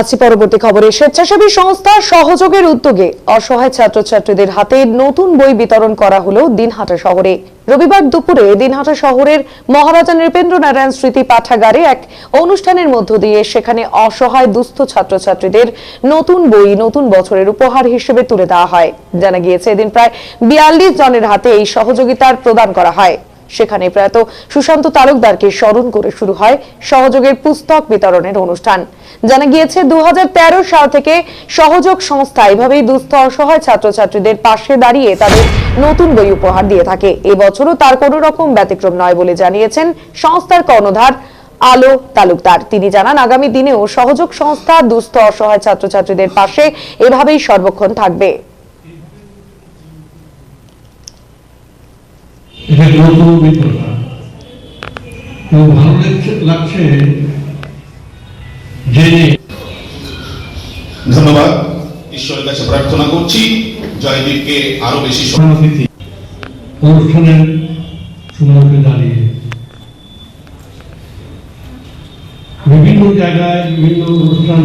আছি পরবর্তী খবরে স্বেচ্ছাসেবী সংস্থা সহযোগের উদ্যোগে অসহায় ছাত্রছাত্রীদের হাতে নতুন বই বিতরণ করা হলো দিনহাটা শহরে। রবিবার দুপুরে দিনহাটা শহরের মহারাজা নৃপেন্দ্র নারায়ণ স্মৃতি পাঠাগারে এক অনুষ্ঠানের মধ্য দিয়ে সেখানে অসহায় দুস্থ ছাত্রছাত্রীদের নতুন বই নতুন বছরের উপহার হিসেবে তুলে দেওয়া হয়। জানা গিয়েছে, এদিন প্রায় বিয়াল্লিশ জনের হাতে এই সহযোগিতার প্রদান করা হয়। সেখানে প্রয়াত সুশান্ত তালুকদারকে স্মরণ করে শুরু হয় সহযোগের পুস্তক বিতরণের অনুষ্ঠান। জানা গিয়েছে দু সাল থেকে সহযোগ সংস্থা এভাবেই দুস্থ অসহায় ছাত্রছাত্রীদের পাশে দাঁড়িয়ে তাদের নতুন বই উপহার দিয়ে থাকে। এবছরও তার কোনো রকম ব্যতিক্রম নয় বলে জানিয়েছেন সংস্থার কর্ণধার আলো তালুকদার। তিনি জানান, আগামী দিনেও সহযোগ সংস্থা দুস্থ অসহায় ছাত্রছাত্রীদের পাশে এভাবেই সর্বক্ষণ থাকবে। নতুন অভিজ্ঞতা এবং ভালো লাগছে- জেনে ধন্যবাদ। ঈশ্বরের কাছে প্রার্থনা করছি। জয়দীপকে আরও বেশি সমাধিতি অনুষ্ঠানের সম্মুখে দাঁড়িয়ে। বিভিন্ন জায়গায় বিভিন্ন অনুষ্ঠান